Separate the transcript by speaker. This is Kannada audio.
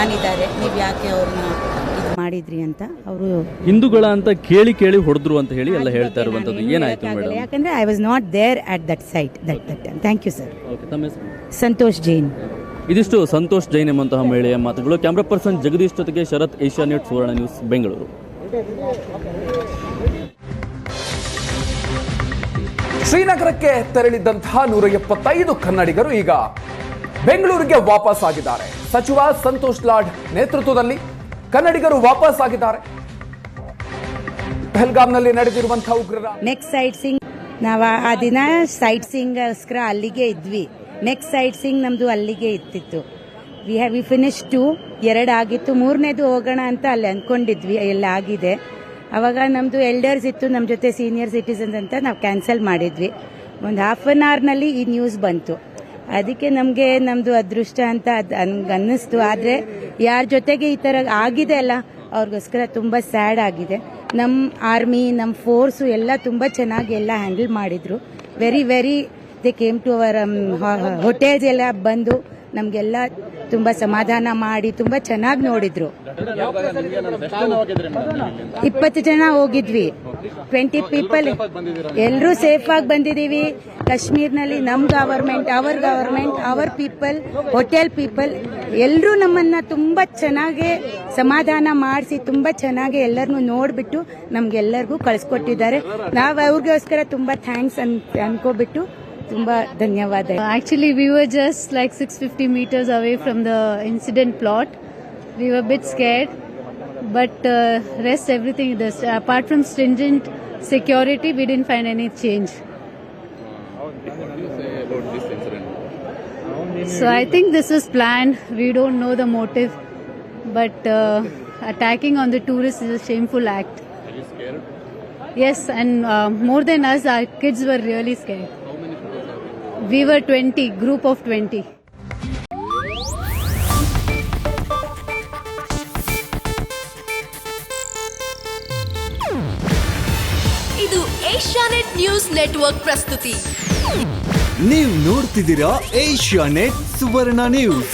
Speaker 1: ಫ್ಯಾನ್ ಇದ್ದಾರೆ ನೀವು ಯಾಕೆ ಅವ್ರನ್ನ ಇದು ಮಾಡಿದ್ರಿ ಅಂತ ಅವರು
Speaker 2: ಹಿಂದೂಗಳ ಅಂತ ಕೇಳಿ ಕೇಳಿ ಹೊಡೆದ್ರು ಅಂತ ಹೇಳಿ ಎಲ್ಲ ಹೇಳ್ತಾ ಇರುವಂತದ್ದು ಏನಾಯ್ತು ಮೇಡಮ್?
Speaker 1: ಯಾಕಂದ್ರೆ I was not there at that site that that thank you sir
Speaker 2: okay ತಮ್ಮ ಹೆಸರು?
Speaker 1: ಸಂತೋಷ್ ಜೈನ್.
Speaker 2: ಇದಿಷ್ಟು ಸಂತೋಷ್ ಜೈನ್ ಎಂಬಂತಹ ಮಹಿಳೆಯ ಮಾತುಗಳು. ಕ್ಯಾಮ್ರಾ ಪರ್ಸನ್ ಜಗದೀಶ್ ಜೊತೆಗೆ Sharath Asianet Suvarna news Bengaluru.
Speaker 3: ಶ್ರೀನಗರಕ್ಕೆ ತೆರಳಿದ್ದಂತಹ ನೂರ ಎಪ್ಪತ್ತೈದು ಕನ್ನಡಿಗರು ಈಗ ಬೆಂಗಳೂರಿಗೆ ವಾಪಸ್ ಆಗಿದ್ದಾರೆ. ಸಚಿವ ಸಂತೋಷ್ ಲಾಡ್ ನೇತೃತ್ವದಲ್ಲಿ ಕನ್ನಡಿಗರು ವಾಪಸ್ ಆಗಿದ್ದಾರೆ. ಪಹಲ್ಗಾಮ್ನಲ್ಲಿ ನಡೆದಿರುವಂತಹ ಉಗ್ರರ
Speaker 1: ನೆಕ್ಸ್ಟ್ ಸೈಟ್ ಸಿಂಗ್ ನಾವು ಆ ದಿನ ಸೈಟ್ ಸಿಂಗ್ಗೋಸ್ಕರ ಅಲ್ಲಿಗೆ ಇದ್ವಿ. ನೆಕ್ಸ್ಟ್ ಸೈಟ್ ಸಿಂಗ್ ನಮ್ದು ಅಲ್ಲಿಗೆ ಇತ್ತಿತ್ತು. We have we finish two ಎರಡು ಆಗಿತ್ತು. ಮೂರನೇದು ಹೋಗೋಣ ಅಂತ ಅಲ್ಲಿ ಅನ್ಕೊಂಡಿದ್ವಿ, ಎಲ್ಲ ಆಗಿದೆ. ಅವಾಗ ನಮ್ಮದು ಎಲ್ಡರ್ಸ್ ಇತ್ತು ನಮ್ಮ ಜೊತೆ ಸೀನಿಯರ್ ಸಿಟಿಸನ್ಸ್ ಅಂತ ನಾವು ಕ್ಯಾನ್ಸಲ್ ಮಾಡಿದ್ವಿ. ಒಂದು ಹಾಫ್ ಆನ್ ಅವರ್ನಲ್ಲಿ ಈ ನ್ಯೂಸ್ ಬಂತು. ಅದಕ್ಕೆ ನಮಗೆ ನಮ್ದು ಅದೃಷ್ಟ ಅಂತ ಅನ್ನಿಸ್ತು. ಆದರೆ ಯಾರ ಜೊತೆಗೆ ಈ ಥರ ಆಗಿದೆ ಅಲ್ಲ, ಅವ್ರಿಗೋಸ್ಕರ ತುಂಬ ಸ್ಯಾಡ್ ಆಗಿದೆ. ನಮ್ಮ ಆರ್ಮಿ ನಮ್ಮ ಫೋರ್ಸು ಎಲ್ಲ ತುಂಬ ಚೆನ್ನಾಗಿ ಎಲ್ಲ ಹ್ಯಾಂಡಲ್ ಮಾಡಿದ್ರು. Very very they came to our hotels ಎಲ್ಲ ಬಂದು ನಮಗೆಲ್ಲ ತುಂಬ ಸಮಾಧಾನ ಮಾಡಿ ತುಂಬ ಚೆನ್ನಾಗಿ ನೋಡಿದ್ರು. ಇಪ್ಪತ್ತು ಜನ ಹೋಗಿದ್ವಿ. ಟ್ವೆಂಟಿ ಪೀಪಲ್ ಎಲ್ಲರೂ ಸೇಫ್ ಆಗಿ ಬಂದಿದ್ದೀವಿ. ಕಾಶ್ಮೀರ್ನಲ್ಲಿ ನಮ್ government our government our people hotel people ಎಲ್ಲರೂ ನಮ್ಮನ್ನ ತುಂಬಾ ಚೆನ್ನಾಗಿ ಸಮಾಧಾನ ಮಾಡಿಸಿ ತುಂಬಾ ಚೆನ್ನಾಗಿ ಎಲ್ಲರನ್ನೂ ನೋಡ್ಬಿಟ್ಟು ನಮ್ಗೆಲ್ಲರಿಗೂ ಕಳಿಸ್ಕೊಟ್ಟಿದ್ದಾರೆ. ನಾವು ಅವ್ರಿಗೋಸ್ಕರ ತುಂಬಾ ಥ್ಯಾಂಕ್ಸ್ ಅನ್, ಅನ್ಕೋಬಿಟ್ಟು ತುಂಬಾ ಧನ್ಯವಾದ
Speaker 4: Actually, we were just like 650 meters away from the incident plot. We were a bit scared, but uh, rest everything. This, apart from stringent security, we didn't find any change. So I think this was planned. We don't know the motive, but uh, attacking on the tourists is a shameful act. Yes, and uh, more than us, our kids were really scared. We were 20, group of 20.
Speaker 5: ಇದು ಏಷ್ಯಾನೆಟ್ ನ್ಯೂಸ್ ನೆಟ್ವರ್ಕ್ ಪ್ರಸ್ತುತಿ
Speaker 6: ನೀವು ನೋಡ್ತಿದ್ದೀರಾ ಏಷ್ಯಾನೆಟ್ ಸುವರ್ಣ ನ್ಯೂಸ್